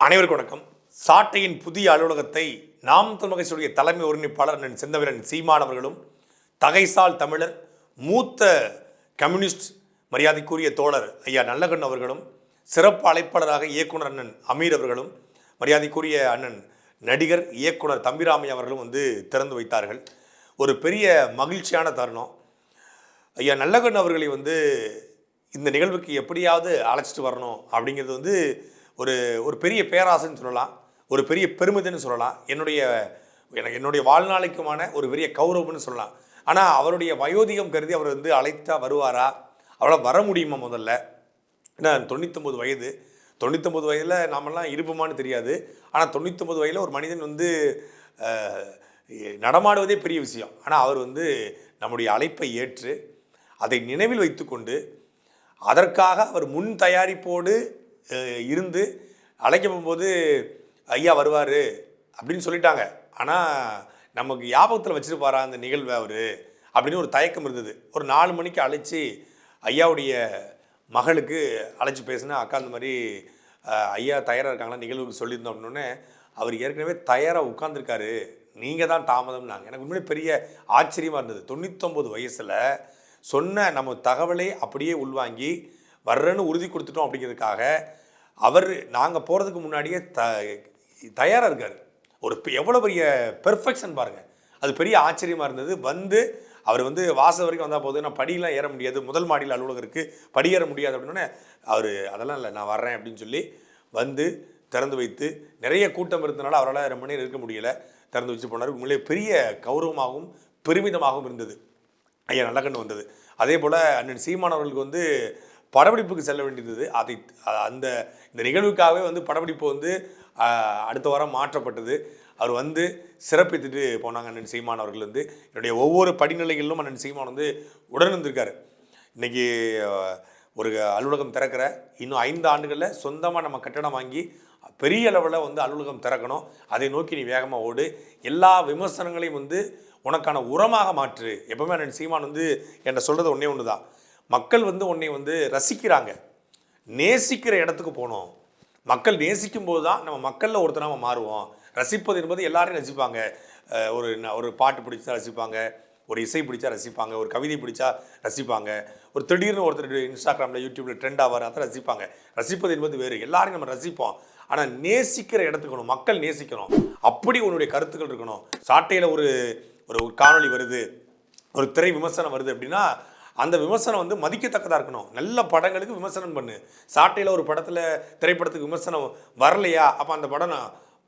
அனைவருக்கும் வணக்கம். சாட்டையின் புதிய அலுவலகத்தை நாம் தமிழகத்துடைய தலைமை ஒருங்கிணைப்பாளர் அண்ணன் செந்தவீரன் சீமான் அவர்களும் தகைசால் தமிழர் மூத்த கம்யூனிஸ்ட் மரியாதைக்குரிய தோழர் ஐயா நல்லகண் அவர்களும் சிறப்பு அழைப்பாளராக இயக்குனர் அண்ணன் அமீர் அவர்களும் மரியாதைக்குரிய அண்ணன் நடிகர் இயக்குனர் தம்பிராமை அவர்களும் வந்து திறந்து வைத்தார்கள். ஒரு பெரிய மகிழ்ச்சியான தருணம். ஐயா நல்லகண் அவர்களை வந்து இந்த நிகழ்வுக்கு எப்படியாவது அழைச்சிட்டு வரணும் அப்படிங்கிறது வந்து ஒரு ஒரு பெரிய பேராசைன்னு சொல்லலாம் ஒரு பெரிய பெருமிதன்னு சொல்லலாம் என்னுடைய எனக்கு என்னுடைய வாழ்நாளைக்குமான ஒரு பெரிய கௌரவம்னு சொல்லலாம். ஆனால் அவருடைய வயோதிகம் கருதி அவர் வந்து அழைத்தா வருவாரா? அவளால் வர முடியுமா முதல்ல? ஏன்னா தொண்ணூத்தொம்பது வயது. தொண்ணூத்தொம்பது வயதில் நாமெல்லாம் இருப்போமான்னு தெரியாது. ஆனால் தொண்ணூத்தொம்பது வயதில் ஒரு மனிதன் வந்து நடமாடுவதே பெரிய விஷயம். ஆனால் அவர் வந்து நம்முடைய அழைப்பை ஏற்று அதை நினைவில் வைத்துக்கொண்டு அதற்காக அவர் முன் தயாரிப்போடு இருந்து அழைக்க போகும்போது ஐயா வருவார் அப்படின்னு சொல்லிட்டாங்க. ஆனால் நமக்கு ஞாபகத்தில் வச்சுருப்பாரா அந்த நிகழ்வு அவர்? அப்படின்னு ஒரு தயக்கம் இருந்தது. ஒரு நாலு மணிக்கு அழைச்சி ஐயாவுடைய மகளுக்கு அழைச்சி பேசினா அக்கா அந்த மாதிரி ஐயா தயாராக இருக்காங்களா? நிகழ்வுக்கு சொல்லியிருந்தோம் அப்படின்னே அவர் ஏற்கனவே தயாராக உட்காந்துருக்காரு நீங்கள் தான் தாமதம்னாங்க. எனக்கு உண்மையிலே பெரிய ஆச்சரியமாக இருந்தது. தொண்ணூத்தொம்பது வயசில் சொன்ன நம்ம தகவலை அப்படியே உள்வாங்கி வர்றேன்னு உறுதி கொடுத்துட்டோம் அப்படிங்கிறதுக்காக அவர் நாங்கள் போகிறதுக்கு முன்னாடியே த தயாராக இருக்கார். ஒரு எவ்வளோ பெரிய பெர்ஃபெக்ஷன் பாருங்கள் அது பெரிய ஆச்சரியமாக இருந்தது. வந்து அவர் வந்து வாசல் வரைக்கும் வந்தால் போதும். நான் படியெலாம் ஏற முடியாது. முதல் மாடியில் அலுவலகம் இருக்குது படி ஏற முடியாது அப்படின்னோடனே அவர் அதெல்லாம் இல்லை நான் வர்றேன் அப்படின்னு சொல்லி வந்து திறந்து வைத்து நிறைய கூட்டம் இருந்தனால அவரால் ரொம்ப நேரம் இருக்க முடியலை. திறந்து வச்சு போனார். உண்மையிலே பெரிய கௌரவமாகவும் பெருமிதமாகவும் இருந்தது. ஐயா நல்லக்கண்ணு வந்தது. அதே போல் அண்ணன் சீமான் அவர்களுக்கு வந்து படப்பிடிப்புக்கு செல்ல வேண்டியது. அதை அந்த இந்த நிகழ்வுக்காகவே வந்து படப்பிடிப்பு வந்து அடுத்த வாரம் மாற்றப்பட்டது. அவர் வந்து சிறப்பித்துட்டு போனாங்க அண்ணன் சீமான் அவர்கள் வந்து. என்னுடைய ஒவ்வொரு படிநிலைகளிலும் அண்ணன் சீமான் வந்து உடன் இருந்திருக்காரு. இன்றைக்கி ஒரு அலுவலகம் திறக்கிற இன்னும் ஐந்து ஆண்டுகளில் சொந்தமாக நம்ம கட்டடம் வாங்கி பெரிய அளவில் வந்து அலுவலகம் திறக்கணும். அதை நோக்கி நீ வேகமாக ஓடு. எல்லா விமர்சனங்களையும் வந்து உனக்கான உரமாக மாற்று. எப்பவுமே அண்ணன் சீமான் வந்து என்னை சொல்கிறது ஒன்றே ஒன்று தான் மக்கள் வந்து உன்னை வந்து ரசிக்கிறாங்க. நேசிக்கிற இடத்துக்கு போகணும் மக்கள் நேசிக்கும் போது தான் நம்ம மக்களில் ஒருத்தர் நம்ம மாறுவோம். ரசிப்பது என்பது எல்லாரையும் ரசிப்பாங்க. ஒரு ஒரு பாட்டு பிடிச்சா ரசிப்பாங்க. ஒரு இசை பிடிச்சா ரசிப்பாங்க. ஒரு கவிதை பிடிச்சா ரசிப்பாங்க. ஒரு திடீர்னு ஒருத்தர் இன்ஸ்டாகிராமில் யூடியூப்பில் ட்ரெண்ட் ஆவார் அதை ரசிப்பாங்க. ரசிப்பது என்பது வேறு. எல்லாரையும் நம்ம ரசிப்போம். ஆனால் நேசிக்கிற இடத்துக்கணும் மக்கள் நேசிக்கணும். அப்படி உன்னுடைய கருத்துக்கள் இருக்கணும். சாட்டையில் ஒரு ஒரு ஒரு காணொளி வருது. ஒரு திரை விமர்சனம் வருது அப்படின்னா அந்த விமர்சனம் வந்து மதிக்கத்தக்கதாக இருக்கணும். நல்ல படங்களுக்கு விமர்சனம் பண்ணு. சாட்டையில் ஒரு படத்தில் திரைப்படத்துக்கு விமர்சனம் வரலையா? அப்போ அந்த படம்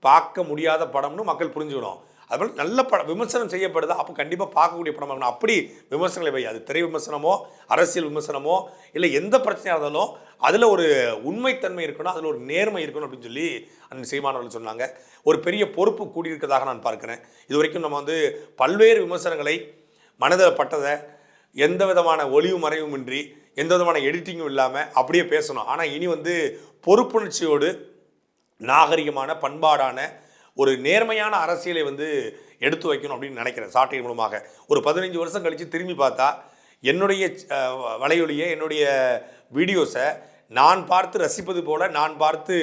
பார்க்க முடியாத படம்னு மக்கள் புரிஞ்சுக்கணும். அதுபோல் நல்ல படம் விமர்சனம் செய்யப்படுதா. அப்போ கண்டிப்பாக பார்க்கக்கூடிய படம் ஆகணும் அப்படி விமர்சனங்களை வை. அது திரை விமர்சனமோ அரசியல் விமர்சனமோ இல்லை எந்த பிரச்சனையாக இருந்தாலும் அதில் ஒரு உண்மைத்தன்மை இருக்கணும். அதில் ஒரு நேர்மை இருக்கணும் அப்படின்னு சொல்லி அந்த சீமானவர்கள் சொன்னாங்க. ஒரு பெரிய பொறுப்பு கூடியிருக்கிறதாக நான் பார்க்குறேன். இது வரைக்கும் நம்ம வந்து பல்வேறு விமர்சனங்களை மனதில் பட்டதை எந்த விதமான ஒளிவு மறைவுமின்றி எந்த விதமான எடிட்டிங்கும் இல்லாமல் அப்படியே பேசணும். ஆனால் இனி வந்து பொறுப்புணர்ச்சியோடு நாகரிகமான பண்பாடான ஒரு நேர்மையான அரசியலை வந்து எடுத்து வைக்கணும் அப்படின்னு நினைக்கிறேன் சாட்டையின் மூலமாக. ஒரு பதினஞ்சு வருஷம் கழித்து திரும்பி பார்த்தா என்னுடைய வலையொலியை என்னுடைய வீடியோஸை நான் பார்த்து ரசிப்பது போல் நான் பார்த்து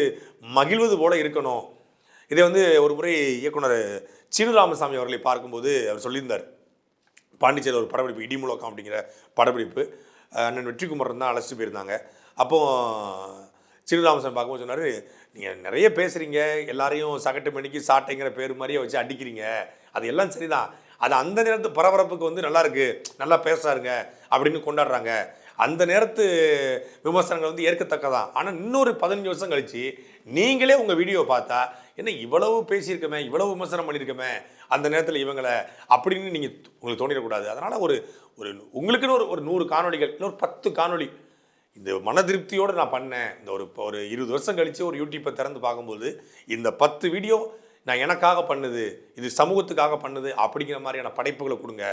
மகிழ்வது போல இருக்கணும். இதை வந்து ஒரு முறை இயக்குனர் சீனு ராமசாமி அவர்களை பார்க்கும்போது அவர் சொல்லியிருந்தார். பாண்டிச்சேரியில் ஒரு படப்பிடிப்பு இடிமுழக்கம் அப்படிங்கிற படப்பிடிப்பு. அண்ணன் வெற்றிக்குமரன் தான் அழைச்சிட்டு போயிருந்தாங்க. அப்போது சிறுராமசன் பார்க்கும்போது சொன்னார் நீங்கள் நிறைய பேசுகிறீங்க எல்லாரையும் சகட்டு மணிக்கு சாட்டைங்கிற பேர் மாதிரியே வச்சு அடிக்கிறீங்க. அது எல்லாம் சரிதான். அது அந்த நேரத்து பரபரப்புக்கு வந்து நல்லா நல்லா பேசுறாருங்க அப்படின்னு கொண்டாடுறாங்க. அந்த நேரத்து விமர்சனங்கள் வந்து ஏற்கத்தக்கதான். ஆனால் இன்னொரு பதினஞ்சு வருஷம் கழிச்சு நீங்களே உங்கள் வீடியோ பார்த்தா என்ன இவ்வளவு பேசியிருக்கமே இவ்வளவு விமர்சனம் பண்ணியிருக்கமே அந்த நேரத்தில் இவங்களை அப்படின்னு நீங்கள் உங்களுக்கு தோணிடக்கூடாது அதனால் ஒரு ஒரு உங்களுக்குன்னு ஒரு ஒரு நூறு காணொளிகள் இல்லை ஒரு பத்து காணொளி. இந்த மன திருப்தியோடு நான் பண்ணேன். இந்த ஒரு இப்போ ஒரு இருபது வருஷம் கழித்து ஒரு யூடியூப்பை திறந்து பார்க்கும்போது இந்த பத்து வீடியோ நான் எனக்காக பண்ணுது இது சமூகத்துக்காக பண்ணுது அப்படிங்கிற மாதிரியான படைப்புகளை கொடுங்க.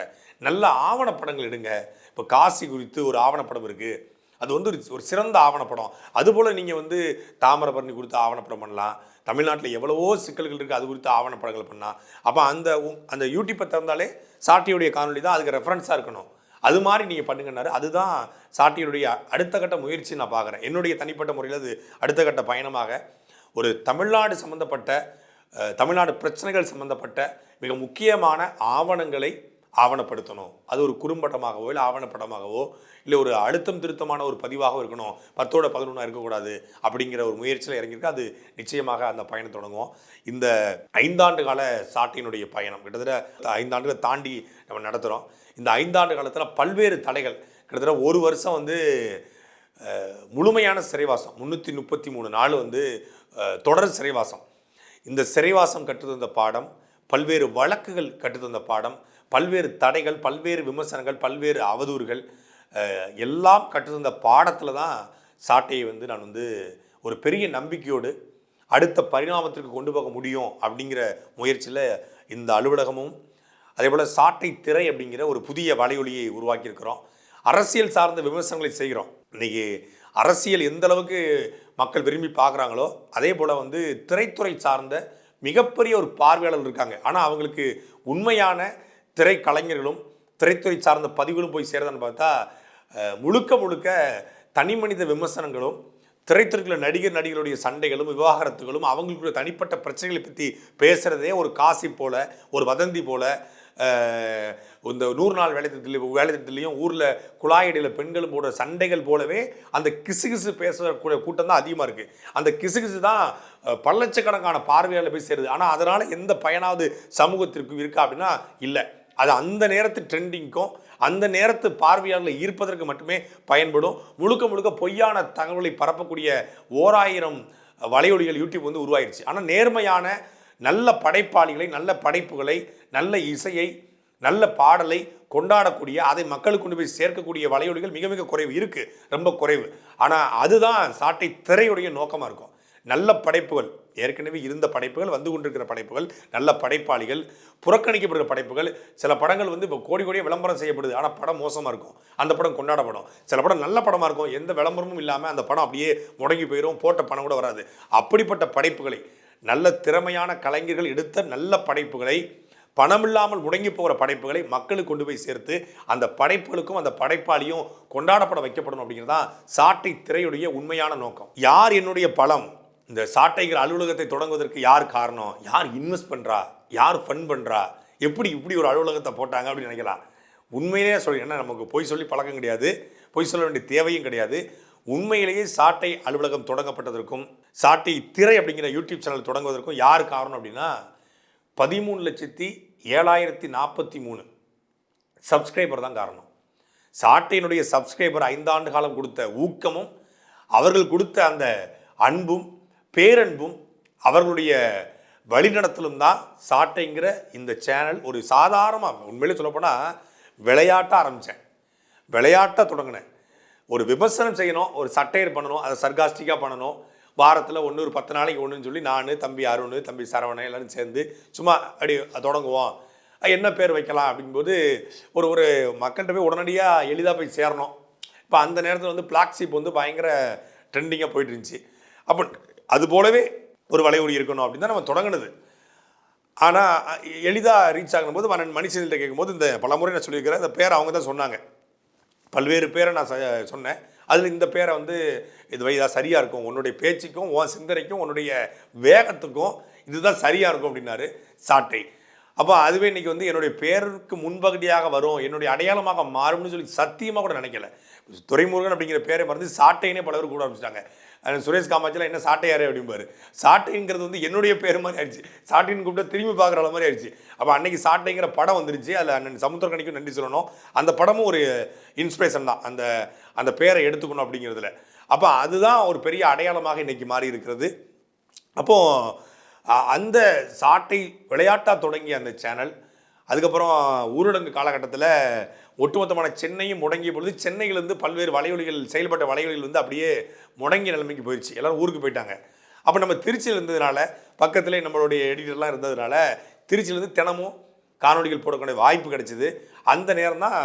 நல்ல ஆவணப்படங்கள் எடுங்க. இப்போ காசி குறித்து ஒரு ஆவணப்படம் இருக்குது அது வந்து ஒரு ஒரு சிறந்த ஆவணப்படம். அதுபோல் நீங்கள் வந்து தாமிரபரணி குறித்து ஆவணப்படம் பண்ணலாம். தமிழ்நாட்டில் எவ்வளவோ சிக்கல்கள் இருக்குது அது குறித்து ஆவணப்படங்கள் பண்ணலாம் அப்போ அந்த உ- அந்த யூடியூப்பை திறந்தாலே சாட்டியுடைய காணொலி தான் அதுக்கு ரெஃபரன்ஸாக இருக்கணும். அது மாதிரி நீங்கள் பண்ணுங்கன்னாரு. அதுதான் சாட்டியுடைய அடுத்த கட்ட முயற்சி நான் பார்க்குறேன் என்னுடைய தனிப்பட்ட முறையில் அது அடுத்த கட்ட பயணமாக. ஒரு தமிழ்நாடு சம்மந்தப்பட்ட தமிழ்நாடு பிரச்சனைகள் சம்மந்தப்பட்ட மிக முக்கியமான ஆவணங்களை ஆவணப்படுத்தணும். அது ஒரு குறும்படமாகவோ இல்லை ஆவணப்படமாகவோ இல்லை ஒரு அழுத்தம் திருத்தமான ஒரு பதிவாக இருக்கணும். பத்தோட பதினொன்றா இருக்கக்கூடாது அப்படிங்கிற ஒரு முயற்சியில் இறங்கியிருக்கு. அது நிச்சயமாக அந்த பயணம் தொடங்குவோம். இந்த ஐந்தாண்டு கால சாட்டையினுடைய பயணம் கிட்டத்தட்ட ஐந்தாண்டுகளை தாண்டி நம்ம நடத்துகிறோம் இந்த ஐந்தாண்டு காலத்தில் பல்வேறு தடைகள் கிட்டத்தட்ட ஒரு வருஷம் வந்து முழுமையான சிறைவாசம் முந்நூற்றி முப்பத்தி மூணு நாள் வந்து தொடர் சிறைவாசம். இந்த சிறைவாசம் கற்றுத்தந்த பாடம் பல்வேறு வழக்குகள் கற்றுத்தந்த பாடம் பல்வேறு தடைகள் பல்வேறு விமர்சனங்கள் பல்வேறு அவதூறுகள் எல்லாம் கற்றுத்தந்த பாடத்தில் தான் சாட்டையை வந்து நான் வந்து ஒரு பெரிய நம்பிக்கையோடு அடுத்த பரிணாமத்திற்கு கொண்டு போக முடியும் அப்படிங்கிற முயற்சியில் இந்த அலுவலகமும் அதே போல் சாட்டை திரை அப்படிங்கிற ஒரு புதிய வலையொலியை உருவாக்கியிருக்கிறோம். அரசியல் சார்ந்த விமர்சனங்களை செய்கிறோம். இன்றைக்கி அரசியல் எந்த அளவுக்கு மக்கள் விரும்பி பார்க்குறாங்களோ அதே போல் வந்து திரைத்துறை சார்ந்த மிகப்பெரிய ஒரு பார்வையாளர் இருக்காங்க. ஆனால் அவங்களுக்கு உண்மையான திரைக்கலைஞர்களும் திரைத்துறை சார்ந்த பதிவுகளும் போய் சேருதான்னு பார்த்தா முழுக்க முழுக்க தனி மனித விமர்சனங்களும் திரைத்துறைக்குள்ள நடிகர் நடிகர்களுடைய சண்டைகளும் விவாகரத்துகளும் அவங்களுக்குள்ள தனிப்பட்ட பிரச்சனைகளை பற்றி பேசுகிறதே ஒரு காசி போல் ஒரு வதந்தி போல இந்த நூறு நாள் வேலை திட்டத்திலையும் வேலை திட்டத்திலையும் ஊரில் குழாயடியில் பெண்களும் போடுற சண்டைகள் போலவே அந்த கிசுகிசு பேசக்கூடிய கூட்டம் தான் அதிகமாக இருக்குது அந்த கிசுகிசு தான் பல்லட்சக்கணக்கான பல லட்சக்கணக்கான பார்வையாளர் போய் சேருது. ஆனால் அதனால் எந்த பயனாவது சமூகத்திற்கு இருக்கா அப்படின்னா இல்லை. அது அந்த நேரத்து ட்ரெண்டிங்க்கும் அந்த நேரத்து பார்வையாளர்களை ஈர்ப்பதற்கு மட்டுமே பயன்படும். முழுக்க முழுக்க பொய்யான தகவலை பரப்பக்கூடிய ஓராயிரம் வலையொலிகள் யூடியூப் வந்து உருவாயிருச்சு. ஆனால் நேர்மையான நல்ல படைப்பாளிகளை நல்ல படைப்புகளை நல்ல இசையை நல்ல பாடலை கொண்டாடக்கூடிய அதை மக்களுக்கு கொண்டு போய் சேர்க்கக்கூடிய வலையொலிகள் மிக மிக குறைவு இருக்குது ரொம்ப குறைவு. ஆனால் அதுதான் சாட்டை திரையுடைய நோக்கமாக இருக்கும். நல்ல படைப்புகள் ஏற்கனவே இருந்த படைப்புகள் வந்து கொண்டிருக்கிற படைப்புகள் நல்ல படைப்பாளிகள் புறக்கணிக்கப்படுகிற படைப்புகள் சில படங்கள் வந்து இப்போ கோடி கோடியாக விளம்பரம் செய்யப்படுது. ஆனால் படம் மோசமாக இருக்கும். அந்த படம் கொண்டாடப்படும். சில படம் நல்ல படமாக இருக்கும். எந்த விளம்பரமும் இல்லாமல் அந்த படம் அப்படியே முடங்கி போயிடும் போட்ட பணம் கூட வராது. அப்படிப்பட்ட படைப்புகளை நல்ல திறமையான கலைஞர்கள் எடுத்த நல்ல படைப்புகளை பணமில்லாமல் முடங்கி போகிற படைப்புகளை மக்களுக்கு கொண்டு போய் சேர்த்து அந்த படைப்புகளுக்கும் அந்த படைப்பாளியும் கொண்டாடப்பட வைக்கப்படணும் அப்படிங்கிறது தான் சாட்டை திரையுடைய உண்மையான நோக்கம். யார் என்னுடைய பலம்? இந்த சாட்டைகள் அலுவலகத்தை தொடங்குவதற்கு யார் காரணம்? யார் இன்வெஸ்ட் பண்ணுறா யார் ஃபண்ட் பண்ணுறா எப்படி இப்படி ஒரு அலுவலகத்தை போட்டாங்க அப்படின்னு நினைக்கலாம். உண்மையிலேயே சொல்லி ஏன்னா நமக்கு பொய் சொல்லி பழக்கம் கிடையாது. பொய் சொல்ல வேண்டிய தேவையும் கிடையாது. உண்மையிலேயே சாட்டை அலுவலகம் தொடங்கப்பட்டதற்கும் சாட்டை திரை அப்படிங்கிற யூடியூப் சேனல் தொடங்குவதற்கும் யார் காரணம் அப்படின்னா பதிமூணு லட்சத்தி ஏழாயிரத்தி நாற்பத்தி மூணு சப்ஸ்கிரைபர் தான் காரணம். சாட்டையினுடைய சப்ஸ்கிரைபர் ஐந்தாண்டு காலம் கொடுத்த ஊக்கமும் அவர்கள் கொடுத்த அந்த அன்பும் பேரன்பும் அவர்களுடைய வழிநடத்தலும் தான் சாட்டைங்கிற இந்த சேனல் ஒரு சாதாரணமாக உண்மையிலே சொல்லப்போனால் விளையாட்டாக ஆரம்பித்தேன் விளையாட்டாக தொடங்கினேன். ஒரு விமர்சனம் செய்யணும் ஒரு சட்டையர் பண்ணணும் அதை சர்காஸ்டிக்காக பண்ணணும். வாரத்தில் ஒன்று ஒரு பத்து நாளைக்கு ஒன்றுன்னு சொல்லி நான் தம்பி அருண் தம்பி சரவணன் எல்லாரும் சேர்ந்து சும்மா அப்படி தொடங்குவோம். என்ன பேர் வைக்கலாம் அப்படிங்கும்போது ஒரு ஒரு மக்கள்கிட்ட போய் உடனடியாக எளிதாக போய் சேரணும். இப்போ அந்த நேரத்தில் வந்து பிளாக்ஷிப் வந்து பயங்கர ட்ரெண்டிங்காக போயிட்டு இருந்துச்சு. அப்போ அது போலவே ஒரு வலையொலி இருக்கணும் அப்படின்னு தான் நம்ம தொடங்கினது. ஆனால் எளிதாக ரீச் ஆகும்போது மன்னன் மனுஷன்கிட்ட கேட்கும்போது இந்த பலமுறை நான் சொல்லியிருக்கிறேன். இந்த பேரை அவங்க தான் சொன்னாங்க. பல்வேறு பேரை நான் ச- சொன்னேன். அதில் இந்த பேரை வந்து இது வயதாக சரியாக இருக்கும். உன்னுடைய பேச்சுக்கும் உன் சிந்தனைக்கும் உன்னுடைய வேகத்துக்கும் இதுதான் சரியாக இருக்கும் அப்படின்னாரு சாட்டை. அப்போ அதுவே இன்றைக்கி வந்து என்னுடைய பேருக்கு முன்பகுதியாக வரும். என்னுடைய அடையாளமாக மாறும்னு சொல்லி சத்தியமாக கூட நினைக்கல. துரைமுருகன் அப்படிங்கிற பேரை மறந்து சாட்டைனே பல பேர் கூட ஆரம்பிச்சிட்டாங்க. சுரேஷ் காமாட்சியில் என்ன சாட்டையாரு அப்படிம்பாரு சாட்டைங்கிறது வந்து என்னுடைய பேர் மாதிரி ஆயிடுச்சு. சாட்டைன்னு கூப்பிட்டா திரும்பி பார்க்குற மாதிரி ஆயிடுச்சு. அப்போ அன்னைக்கு சாட்டைங்கிற படம் வந்துருச்சு. அதில் அண்ணன் சமுத்திரக்கணிக்கும் நன்றி சொல்லணும். அந்த படமும் ஒரு இன்ஸ்பிரேஷன் தான். அந்த அந்த பேரை எடுத்துக்கணும் அப்படிங்கிறதுல. அப்போ அதுதான் ஒரு பெரிய அடையாளமாக இன்னைக்கு மாறி இருக்கிறது. அப்போது அந்த சாட்டை விளையாட்டாக தொடங்கிய அந்த சேனல் அதுக்கப்புறம் ஊரடங்கு காலகட்டத்தில் ஒட்டுமொத்தமான சென்னையும் முடங்கிய பொழுது சென்னையிலேருந்து பல்வேறு வலையொலிகள் செயல்பட்ட வலையொலிகள் வந்து அப்படியே முடங்கிய நிலைமைக்கு போயிடுச்சு எல்லோரும் ஊருக்கு போயிட்டாங்க. அப்போ நம்ம திருச்சியில் இருந்ததுனால பக்கத்திலே நம்மளுடைய எடிட்டர்லாம் இருந்ததுனால திருச்சியிலேருந்து தினமும் காணொளிகள் போடக்கூடிய வாய்ப்பு கிடைச்சிது. அந்த நேரம் தான்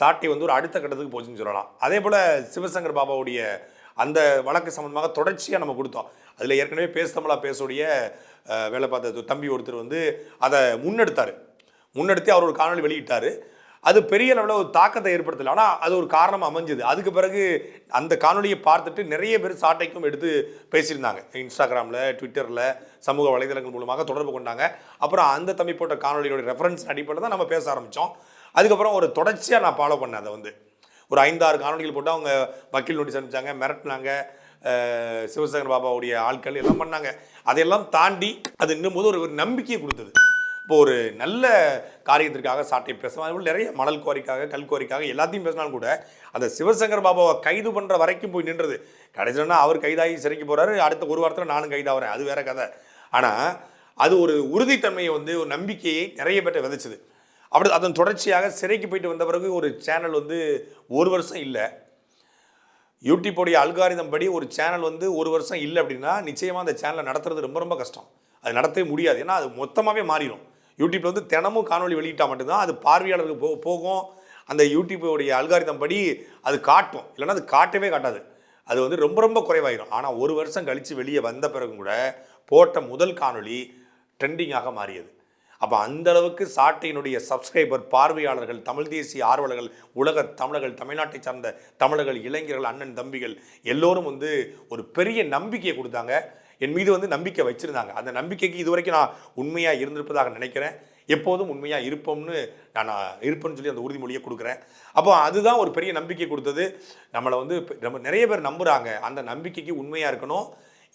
சாட்டை வந்து ஒரு அடுத்த கட்டத்துக்கு போச்சுன்னு சொல்லலாம். அதே போல் சிவசங்கர் பாபாவுடைய அந்த வழக்கு சம்மந்தமாக தொடர்ச்சியாக நம்ம கொடுத்தோம். அதில் ஏற்கனவே பேசுதமிழா பேசுடைய வேலை பார்த்த தம்பி ஒருத்தர் வந்து அதை முன்னெடுத்தார். முன்னெடுத்து அவர் ஒரு காணொளி வெளியிட்டார். அது பெரிய அளவில் ஒரு தாக்கத்தை ஏற்படுத்தலை. ஆனால் அது ஒரு காரணம் அமைஞ்சது. அதுக்கு பிறகு அந்த காணொலியை பார்த்துட்டு நிறைய பேர் சாட்டைக்கும் எடுத்து பேசியிருந்தாங்க. இன்ஸ்டாகிராமில் ட்விட்டரில் சமூக வலைதளங்கள் மூலமாக தொடர்பு கொண்டாங்க. அப்புறம் அந்த தம்பி போட்ட காணொலியோட ரெஃபரன்ஸ் அடிப்படையில் தான் நம்ம பேச ஆரம்பித்தோம் அதுக்கப்புறம் ஒரு தொடர்ச்சியாக நான் ஃபாலோ பண்ணேன் அதை வந்து. ஒரு ஐந்தாறு காணொலிகள் போட்டு அவங்க வக்கீல் நோட்டீஸ் அனுப்பிச்சாங்க மிரட்டினாங்க. சிவசங்கர் பாபாவுடைய ஆட்கள் எல்லாம் பண்ணாங்க. அதையெல்லாம் தாண்டி அது இன்னும் போது ஒரு ஒரு நம்பிக்கையை கொடுத்தது. இப்போ ஒரு நல்ல காரியத்திற்காக சாட்டை பேசலாம் அதுபோல் நிறைய மணல் கோரிக்காக கல் கோரிக்காக எல்லாத்தையும் பேசினாலும் கூட அந்த சிவசங்கர் பாபாவை கைது பண்ணுற வரைக்கும் போய் நின்றது. கடைசியில்னா அவர் கைதாகி சிறைக்கு போகிறாரு அடுத்த ஒரு வாரத்தில் நானும் கைதாகிறேன் அது வேற கதை. ஆனால் அது ஒரு உறுதித்தன்மையை வந்து ஒரு நம்பிக்கையை நிறைய பேர்ட்ட விதைச்சது. அப்படி அதன் தொடர்ச்சியாக சிறைக்கு போயிட்டு வந்த பிறகு ஒரு சேனல் வந்து ஒரு வருஷம் இல்லை யூடியூப்போடைய அல்காரிதம் படி ஒரு சேனல் வந்து ஒரு வருஷம் இல்லை அப்படின்னா நிச்சயமாக அந்த சேனலை நடத்துறது ரொம்ப ரொம்ப கஷ்டம். அது நடத்தவே முடியாது. ஏன்னா அது மொத்தமாகவே மாறிடும். யூடியூப்பில் வந்து தினமும் காணொலி வெளியிட்டால் மட்டும்தான் அது பார்வையாளருக்கு போ போகும். அந்த யூடியூப்போடைய அல்காரிதம் படி அது காட்டும். இல்லைன்னா அது காட்டவே காட்டாது. அது வந்து ரொம்ப ரொம்ப குறைவாயிரும். ஆனால் ஒரு வருஷம் கழித்து வெளியே வந்த பிறகும் கூட போட்ட முதல் காணொளி ட்ரெண்டிங்காக மாறியது. அப்போ அந்த அளவுக்கு சாட்டையினுடைய சப்ஸ்கிரைபர் பார்வையாளர்கள் தமிழ் தேசிய ஆர்வலர்கள் உலக தமிழர்கள் தமிழ்நாட்டை சார்ந்த தமிழர்கள் இளைஞர்கள் அண்ணன் தம்பிகள் எல்லோரும் வந்து ஒரு பெரிய நம்பிக்கையை கொடுத்தாங்க. என் மீது வந்து நம்பிக்கை வச்சிருந்தாங்க. அந்த நம்பிக்கைக்கு இதுவரைக்கும் நான் உண்மையாக இருந்திருப்பதாக நினைக்கிறேன். எப்போதும் உண்மையாக இருப்போம்னு நான் இருப்பேன்னு சொல்லி அந்த உறுதிமொழியை கொடுக்குறேன். அப்போ அதுதான் ஒரு பெரிய நம்பிக்கை கொடுத்தது. நம்மளை வந்து நம்ம நிறைய பேர் நம்புகிறாங்க அந்த நம்பிக்கைக்கு உண்மையாக இருக்கணும்.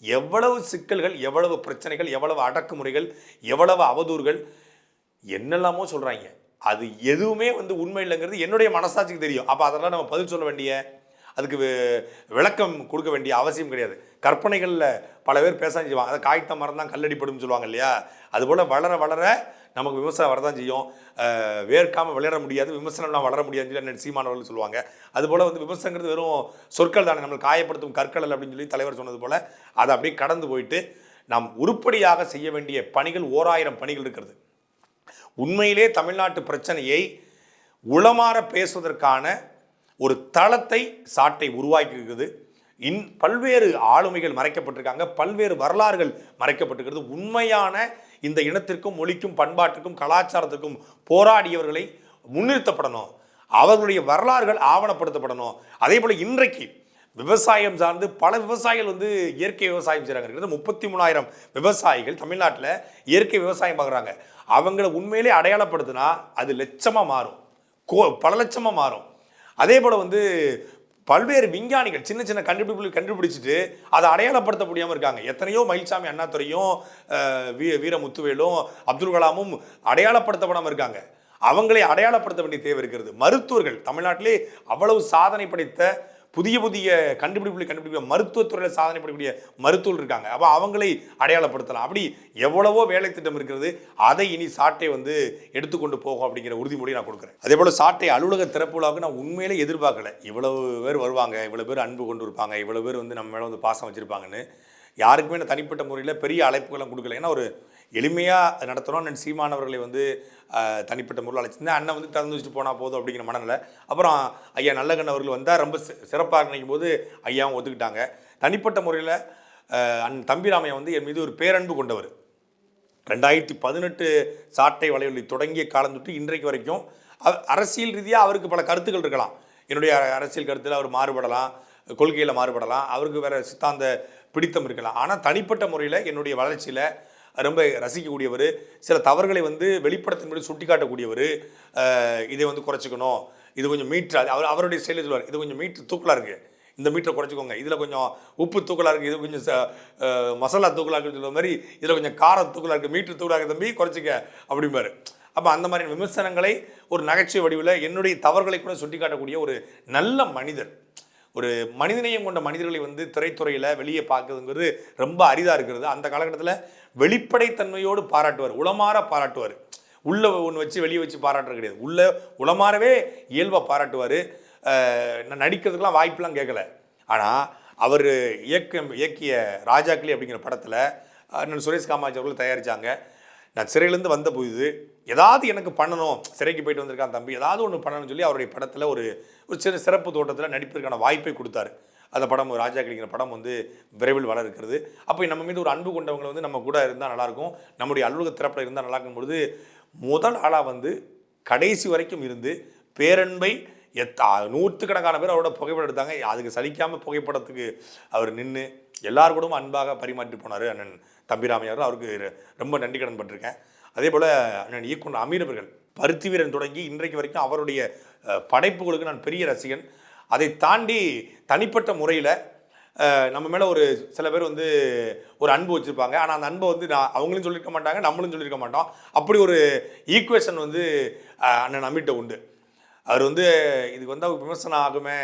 எவ்வளவு சிக்கல்கள் எவ்வளவு பிரச்சனைகள் எவ்வளவு அடக்குமுறைகள் எவ்வளவு அவதூறுகள் என்னெல்லாமோ சொல்கிறாங்க அது எதுவுமே வந்து உண்மை இல்லைங்கிறது என்னுடைய மனசாட்சிக்கு தெரியும். அப்போ அதெல்லாம் நம்ம பதில் சொல்ல வேண்டிய அதுக்கு விளக்கம் கொடுக்க வேண்டிய அவசியம் கிடையாது. கற்பனைகளில் பல பேர் பேச செய்வாங்க அதை காய்த்த மரம் தான் கல்லடிப்படும் சொல்லுவாங்க இல்லையா? அதுபோல் வளர வளர நமக்கு விமர்சனம் வரதான் செய்யும். வேர்க்காமல் விளையாட முடியாது விமர்சனம்லாம் வளர முடியாதுன்னு சொல்லி சீமானவர்கள் சொல்லுவாங்க. அதுபோல் வந்து விமர்சனங்கிறது வெறும் சொற்கள் தானே நம்மளை காயப்படுத்தும் கற்கள் அல்ல அப்படின்னு சொல்லி தலைவர் சொன்னது போல் அதை அப்படியே கடந்து போயிட்டு நாம் உருப்படியாக செய்ய வேண்டிய பணிகள் ஓராயிரம் பணிகள் இருக்கிறது. உண்மையிலே தமிழ்நாட்டு பிரச்சனையை உளமாற பேசுவதற்கான ஒரு தளத்தை சாட்டை உருவாக்கி இருக்குது இன் பல்வேறு ஆளுமைகள் மறைக்கப்பட்டிருக்காங்க பல்வேறு வரலாறுகள் மறைக்கப்பட்டிருக்கிறது. உண்மையான இந்த இனத்திற்கும் மொழிக்கும் பண்பாட்டுக்கும் கலாச்சாரத்துக்கும் போராடியவர்களை முன்னிறுத்தப்படணும். அவர்களுடைய வரலாறுகள் ஆவணப்படுத்தப்படணும். அதே போல் இன்றைக்கு விவசாயம் சார்ந்து பல விவசாயிகள் வந்து இயற்கை விவசாயம் செய்கிறாங்க கிட்டத்தட்ட முப்பத்தி மூணாயிரம் விவசாயிகள் தமிழ்நாட்டில் இயற்கை விவசாயம் பார்க்குறாங்க. அவங்கள உண்மையிலே அடையாளப்படுத்தினா அது லட்சமாக மாறும். கோ பல லட்சமாக மாறும். அதே போல் வந்து பல்வேறு விஞ்ஞானிகள் சின்ன சின்ன கண்டுபிடிப்புகள் கண்டுபிடிச்சிட்டு அதை அடையாளப்படுத்த முடியாமல் இருக்காங்க. எத்தனையோ மயில்சாமி அண்ணாத்துறையும் அஹ், வீ வீரமுத்துவேலும் அப்துல் கலாமும் அடையாளப்படுத்தப்படாமல் இருக்காங்க. அவங்களை அடையாளப்படுத்த வேண்டிய தேவை இருக்கிறது. மருத்துவர்கள் தமிழ்நாட்டிலே அவ்வளவு சாதனை படைத்த புதிய புதிய கண்டுபிடிப்புகளை கண்டுபிடிக்க மருத்துவத்துறையில் சாதனை படைக்கக்கூடிய மருத்துவர்கள் இருக்காங்க. அப்போ அவங்களை அடையாளப்படுத்தலாம். அப்படி எவ்வளவோ வேலை திட்டம் இருக்கிறது. அதை இனி சாட்டை வந்து எடுத்துக்கொண்டு போகும் அப்படிங்கிற உறுதிமொழி நான் கொடுக்குறேன். அதே போல் சாட்டை அலுவலக திறப்பு விழாவுக்கு நான் உண்மையிலே எதிர்பார்க்கல. இவ்வளவு பேர் வருவாங்க இவ்வளோ பேர் அன்பு கொண்டு இருப்பாங்க இவ்வளோ பேர் வந்து நம்ம மேலே வந்து பாசம் வச்சுருப்பாங்கன்னு. யாருக்குமே நான் தனிப்பட்ட முறையில் பெரிய அழைப்புகளும் கொடுக்கல. ஏன்னா ஒரு எளிமையாக நடத்துகிறோம் நான் சீமானவர்களை வந்து தனிப்பட்ட முறையில் அழைச்சிருந்தேன் அண்ணன் வந்து திறந்து வச்சுட்டு போனால் போதும் அப்படிங்கிற மனநிலை. அப்புறம் ஐயா நல்லகண்ண அவர்கள் வந்தால் ரொம்ப சிறப்பாக நினைக்கும் போது ஐயாவும் ஒத்துக்கிட்டாங்க. தனிப்பட்ட முறையில் அன் தம்பிராமையா வந்து என் மீது ஒரு பேரன்பு கொண்டவர். ரெண்டாயிரத்தி பதினெட்டு சாட்டை வலையொலி தொடங்கிய காலம் தொட்டு இன்றைக்கு வரைக்கும் அரசியல் ரீதியாக அவருக்கு பல கருத்துக்கள் இருக்கலாம். என்னுடைய அரசியல் கருத்தில் அவர் மாறுபடலாம் கொள்கையில் மாறுபடலாம். அவருக்கு வேறு சித்தாந்த பிடித்தம் இருக்கலாம். ஆனால் தனிப்பட்ட முறையில் என்னுடைய வளர்ச்சியில் ரொம்ப ரசிக்கக்கூடியவர். சில தவறுகளை வந்து வெளிப்படத்தின் முடி சுட்டிக்காட்டக்கூடியவர். இதை வந்து குறைச்சிக்கணும். இது கொஞ்சம் மீட்ரு அவர் அவருடைய செயலில் சொல்லுவார் இது கொஞ்சம் மீட்ரு தூக்கலாக இருக்குது இந்த மீட்டரை குறைச்சிக்கோங்க. இதில் கொஞ்சம் உப்பு தூக்கலாக இருக்குது இது கொஞ்சம் ச- மசாலா தூக்கலாக இருக்குன்னு சொல்லுற மாதிரி இதில் கொஞ்சம் காரம் தூக்கலாக இருக்குது மீட்டர் தூக்கலாக இருக்குது தம்பி குறைச்சிக்க அப்படிம்பாரு. அப்போ அந்த மாதிரி விமர்சனங்களை ஒரு நகைச்சுவை வடிவில் என்னுடைய தவறுகளை கூட சுட்டிக்காட்டக்கூடிய ஒரு நல்ல மனிதர். ஒரு மனிதநேயம் கொண்ட மனிதர்களை வந்து திரைத்துறையில் வெளியே பார்க்குறதுங்கிறது ரொம்ப அரிதாக இருக்கிறது. அந்த காலகட்டத்தில் வெளிப்படைத்தன்மையோடு பாராட்டுவார் உளமாற பாராட்டுவார். உள்ள ஒன்று வச்சு வெளியே வச்சு பாராட்டுறது கிடையாது. உள்ள உளமாறவே இயல்பாக பாராட்டுவார். நான் நடிக்கிறதுக்கெலாம் வாய்ப்பெலாம் கேட்கல ஆனால் அவர் இயக்கம் இயக்கிய ராஜாக்களி அப்படிங்கிற படத்தில் அண்ணன் சுரேஷ் காமாஜ் அவர்கள் தயாரித்தாங்க நான் சிறையிலேருந்து வந்த போது ஏதாவது எனக்கு பண்ணணும் சிறைக்கு போயிட்டு வந்திருக்கான் தம்பி ஏதாவது ஒன்று பண்ணணும்னு சொல்லி அவருடைய படத்தில் ஒரு ஒரு சிறு சிறப்பு தோட்டத்தில் நடிப்பதற்கான வாய்ப்பை கொடுத்தாரு. அந்த படம் ராஜா கிடைக்கிற படம் வந்து விரைவில் வர இருக்கிறது. அப்போ நம்ம மீது ஒரு அன்பு கொண்டவங்க வந்து நம்ம கூட இருந்தால் நல்லாயிருக்கும். நம்முடைய அலுவலக திறப்பில் இருந்தால் நல்லா இருக்கும் பொழுது முதல் ஆளாக வந்து கடைசி வரைக்கும் இருந்து பேரன்பை எத்தா நூற்றுக்கணக்கான பேர் அவரோட புகைப்படம் எடுத்தாங்க. அதுக்கு சலிக்காமல் புகைப்படத்துக்கு அவர் நின்று எல்லார் கூடவும் அன்பாக பரிமாற்றி போனார் அண்ணன் தம்பிராமையார். அவருக்கு ரொம்ப நன்றி கடன் பட்டிருக்கேன். அதே போல் அண்ணன் இயக்குனர் அமீர் அவர்கள் பருத்தி வீரன் தொடங்கி இன்றைக்கு வரைக்கும் அவருடைய படைப்புகளுக்கு நான் பெரிய ரசிகன். அதை தாண்டி தனிப்பட்ட முறையில் நம்ம மேலே ஒரு சில பேர் வந்து ஒரு அன்பு வச்சுருப்பாங்க. ஆனால் அந்த அன்பை வந்து நான் அவங்களும் சொல்லியிருக்க மாட்டாங்க நம்மளும் சொல்லியிருக்க மாட்டோம். அப்படி ஒரு ஈக்குவேஷன் வந்து அண்ணன் நம்பிட்ட உண்டு. அவர் வந்து இதுக்கு வந்தால் விமர்சனம் ஆகுமே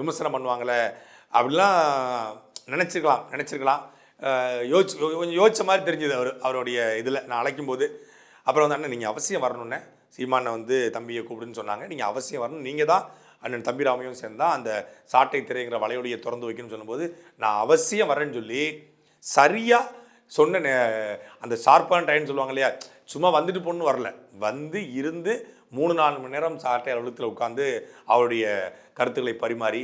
விமர்சனம் பண்ணுவாங்களே? அப்படிலாம் நினச்சிருக்கலாம் நினச்சிருக்கலாம். யோசிச்சு கொஞ்சம் யோசிச்ச மாதிரி தெரிஞ்சுது அவர் அவருடைய இதில். நான் அழைக்கும் போது அப்புறம் வந்து அண்ணன் நீங்கள் அவசியம் வரணுன்னே சீமானை வந்து தம்பியை கூப்பிடுன்னு சொன்னாங்க. நீங்கள் அவசியம் வரணும். நீங்கள் தான் அண்ணன் தம்பிராமையும் சேர்ந்தா அந்த சாட்டை திரைங்கிற வலையொலியை திறந்து வைக்கணும்னு சொல்லும்போது நான் அவசியம் வரேன்னு சொல்லி சரியாக சொன்ன அந்த ஷார்ப்பான டைம்னு சொல்லுவாங்க இல்லையா சும்மா வந்துட்டு பொண்ணு வரல. வந்து இருந்து மூணு நாலு மணி நேரம் சாட்டை அலுவலகத்தில் உட்காந்து அவருடைய கருத்துக்களை பரிமாறி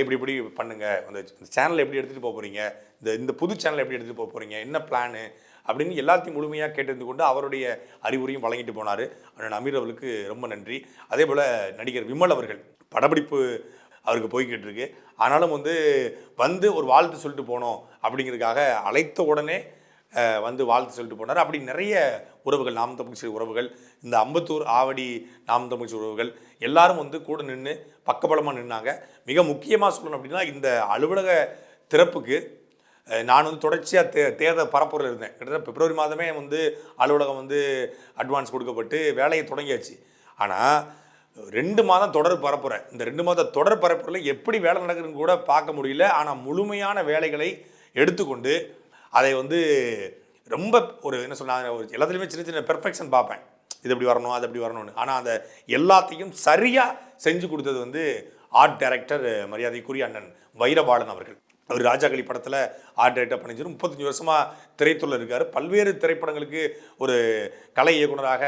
இப்படி இப்படி பண்ணுங்க. அந்த சேனலை எப்படி எடுத்துகிட்டு போக போகிறீங்க இந்த இந்த புது சேனலை எப்படி எடுத்துகிட்டு போக போகிறீங்க என்ன பிளானு? அப்படின்னு எல்லாத்தையும் முழுமையாக கேட்டிருந்து கொண்டு அவருடைய அறிவுரையும் வழங்கிட்டு போனார் அண்ணன் அமீர் அவர்களுக்கு ரொம்ப நன்றி. அதே போல் நடிகர் விமல் அவர்கள் படப்பிடிப்பு அவருக்கு போய்கிட்டு இருக்கு ஆனாலும் வந்து வந்து ஒரு வாழ்த்து சொல்லிட்டு போனோம் அப்படிங்கிறதுக்காக அழைத்த உடனே வந்து வாழ்த்து சொல்லிட்டு போனார். அப்படி நிறைய உறவுகள் நாம் தமிழ்ச்சி உறவுகள் இந்த அம்பத்தூர் ஆவடி நாம் தமிழ்ச்சி உறவுகள் எல்லாரும் வந்து கூட நின்று பக்கபலமாக நின்னாங்க. மிக முக்கியமாக சொல்லணும் அப்படின்னா இந்த அலுவலக திறப்புக்கு நான் வந்து தொடர்ச்சியாக தே தேர்தல் பரப்புரையில் இருந்தேன். கிட்டத்தட்ட பிப்ரவரி மாதமே வந்து அலுவலகம் வந்து அட்வான்ஸ் கொடுக்கப்பட்டு வேலையை தொடங்கியாச்சு. ஆனால் ரெண்டு மாதம் தொடர் பரப்புரை இந்த ரெண்டு மாத தொடர் பரப்புரையில் எப்படி வேலை நடக்குதுன்னு கூட பார்க்க முடியல. ஆனால் முழுமையான வேலைகளை எடுத்துக்கொண்டு அதை வந்து ரொம்ப ஒரு என்ன சொன்னாங்க ஒரு எல்லாத்துலேயுமே சின்ன சின்ன பெர்ஃபெக்ஷன் பார்ப்பேன். இது எப்படி வரணும் அது எப்படி வரணும்னு. ஆனால் அந்த எல்லாத்தையும் சரியாக செஞ்சு கொடுத்தது வந்து ஆர்ட் டைரக்டர் மரியாதைக்குரிய அண்ணன் வைரபாலன் அவர்கள். அவர் ராஜாக்களி படத்தில் ஆர்ட் டைரக்டர் பண்ணிச்சு முப்பத்தஞ்சு வருஷமாக திரைத்துறையில் இருக்கார். பல்வேறு திரைப்படங்களுக்கு ஒரு கலை இயக்குனராக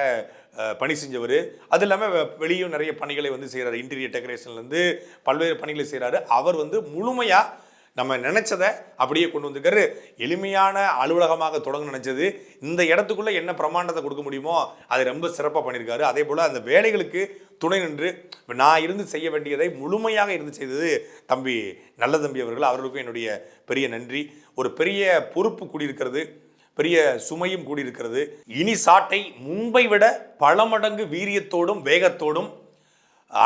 பணி செஞ்சவர். அது இல்லாமல் வெளியும் நிறைய பணிகளை வந்து செய்கிறார் இன்டீரியர் டெக்கரேஷன்லேருந்து பல்வேறு பணிகளை செய்கிறாரு அவர் வந்து முழுமையாக நம்ம நினச்சதை அப்படியே கொண்டு வந்திருக்காரு. எளிமையான அலுவலகமாக தொடங்க நினச்சது. இந்த இடத்துக்குள்ளே என்ன பிரமாண்டத்தை கொடுக்க முடியுமோ அதை ரொம்ப சிறப்பாக பண்ணியிருக்காரு அதே போல் அந்த வேலைகளுக்கு துணை நின்று நான் இருந்து செய்ய வேண்டியதை முழுமையாக இருந்து செய்தது தம்பி நல்ல தம்பி அவர்கள். அவர்களுக்கும் என்னுடைய பெரிய நன்றி. ஒரு பெரிய பொறுப்பு கூடியிருக்கிறது. பெரிய சுமையும் கூடியிருக்கிறது. இனி சாட்டை முன்பை விட பல மடங்கு வீரியத்தோடும் வேகத்தோடும்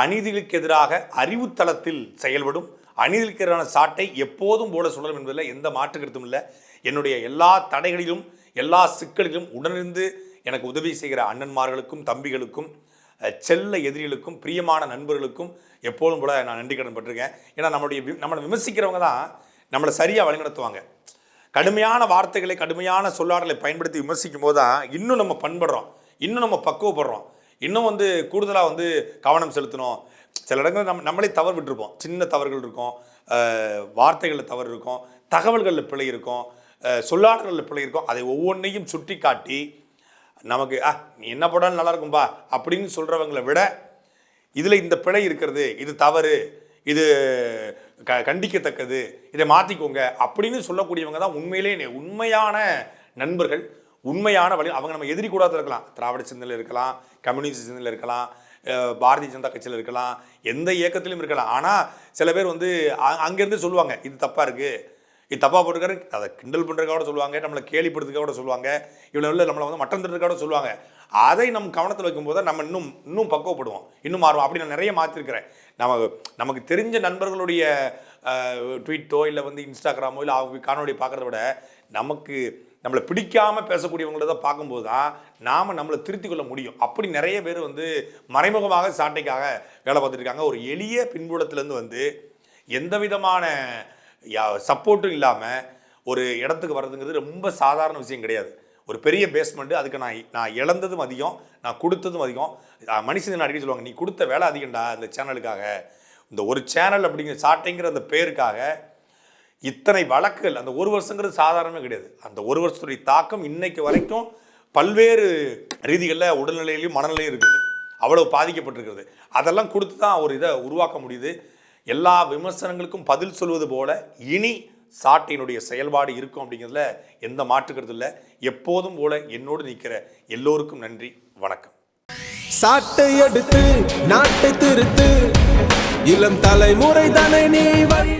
அநீதிகளுக்கு எதிராக அறிவுத்தளத்தில் செயல்படும். அநீதிகளுக்கு எதிரான சாட்டை எப்போதும் போல சுழலும் என்பதில் எந்த மாற்று கருத்தும் இல்லை. என்னுடைய எல்லா தடைகளிலும் எல்லா சிக்கலிலும் உடனிருந்து எனக்கு உதவி செய்கிற அண்ணன்மார்களுக்கும் தம்பிகளுக்கும் செல்ல எதிரிகளுக்கும் பிரியமான நண்பர்களுக்கும் எப்போதும் போல நான் நன்றி கடன் பட்டிருக்கேன். ஏன்னா நம்மளுடைய நம்மளை விமர்சிக்கிறவங்க தான் நம்மளை சரியாக வழிநடத்துவாங்க. கடுமையான வார்த்தைகளை கடுமையான சொல்லாடலை பயன்படுத்தி விமர்சிக்கும் போது தான் இன்னும் நம்ம பண்படுறோம். இன்னும் நம்ம பக்குவப்படுறோம். இன்னும் வந்து கூடுதலாக வந்து கவனம் செலுத்தணும். சில இடங்கள் நம்ம நம்மளே தவறு விட்டுருப்போம். சின்ன தவறுகள் இருக்கும். வார்த்தைகளில் தவறு இருக்கும். தகவல்களில் பிழை இருக்கும். சொல்லாடல்களில் பிழை இருக்கும். அதை ஒவ்வொன்றையும் சுட்டி காட்டி நமக்கு ஆ நீ என்ன போடாலும் நல்லா இருக்கும்பா அப்படின்னு சொல்கிறவங்களை விட இதில் இந்த பிழை இருக்கிறது. இது தவறு. இது க கண்டிக்கத்தக்கது. இதை மாற்றிக்கோங்க அப்படின்னு சொல்லக்கூடியவங்க தான் உண்மையிலே உண்மையான நண்பர்கள் உண்மையான வழி அவங்க நம்ம எதிரி கூடாது இருக்கலாம். திராவிட சிந்தனையில் இருக்கலாம் கம்யூனிஸ்ட் சிந்தனையில் இருக்கலாம் பாரதிய ஜனதா கட்சியில் இருக்கலாம் எந்த இயக்கத்திலும் இருக்கலாம். ஆனால் சில பேர் வந்து அங்கேருந்து சொல்லுவாங்க இது தப்பாக இருக்குது இது தப்பாக போட்டுருக்காரு. அதை கிண்டல் பண்ணுறதுக்காக கூட சொல்லுவாங்க நம்மளை கேலிப்படுறதுக்காக கூட சொல்லுவாங்க. இவ்வளோ இல்லை நம்மளை வந்து மட்டம் தட்டுறதுக்காக கூட சொல்லுவாங்க. அதை நம்ம கவனத்தில் வைக்கும்போது நம்ம இன்னும் இன்னும் பக்குவப்படுவோம். இன்னும் மாறுவோம். அப்படி நான் நிறைய மாற்றிருக்கிறேன் நம்ம நமக்கு தெரிஞ்ச நண்பர்களுடைய ட்வீட்டோ இல்லை வந்து இன்ஸ்டாகிராமோ இல்லை அவங்க காணொலி பார்க்குறத விட நமக்கு நம்மளை பிடிக்காம பேசக்கூடியவங்கள தான் பார்க்கும்போது தான் நாம் நம்மளை திருத்தி கொள்ள முடியும். அப்படி நிறைய பேர் வந்து மறைமுகமாக சாட்டைக்காக வேலை பார்த்துட்டு இருக்காங்க. ஒரு எளிய பின்புலத்திலேருந்து வந்து எந்த விதமான சப்போர்ட்டும் இல்லாமல் ஒரு இடத்துக்கு வர்றதுங்கிறது ரொம்ப சாதாரண விஷயம் கிடையாது. ஒரு பெரிய பேஸ்மெண்ட்டு அதுக்கு நான் நான் இழந்ததும் அதிகம் நான் கொடுத்ததும் அதிகம். மனுஷன் அடிக்கடி சொல்லுவாங்க நீ கொடுத்த வேலை அதிகம்டா இந்த சேனலுக்காக இந்த ஒரு சேனல் அப்படிங்கிற சாட்டைங்கிற அந்த பேருக்காக இத்தனை வழக்குகள் அந்த ஒரு வருஷங்கிறது சாதாரணமே கிடையாது. அந்த ஒரு வருஷத்துடைய தாக்கம் இன்னைக்கு வரைக்கும் பல்வேறு ரீதிகளில் உடல்நிலையிலையும் மனநிலையும் இருக்குது. அவ்வளவு பாதிக்கப்பட்டிருக்கிறது. அதெல்லாம் கொடுத்து தான் ஒரு இதை உருவாக்க முடியுது. எல்லா விமர்சனங்களுக்கும் பதில் சொல்வது போல இனி சாட்டையினுடைய செயல்பாடு இருக்கும் அப்படிங்கிறதுல எந்த மாற்றுக்கிறது இல்லை. எப்போதும் போல என்னோடு நிற்கிற எல்லோருக்கும் நன்றி. வணக்கம். சாட்டை எடுத்து நாட்டை திருத்து. இளம் தலைமுறை தானே நீ வழி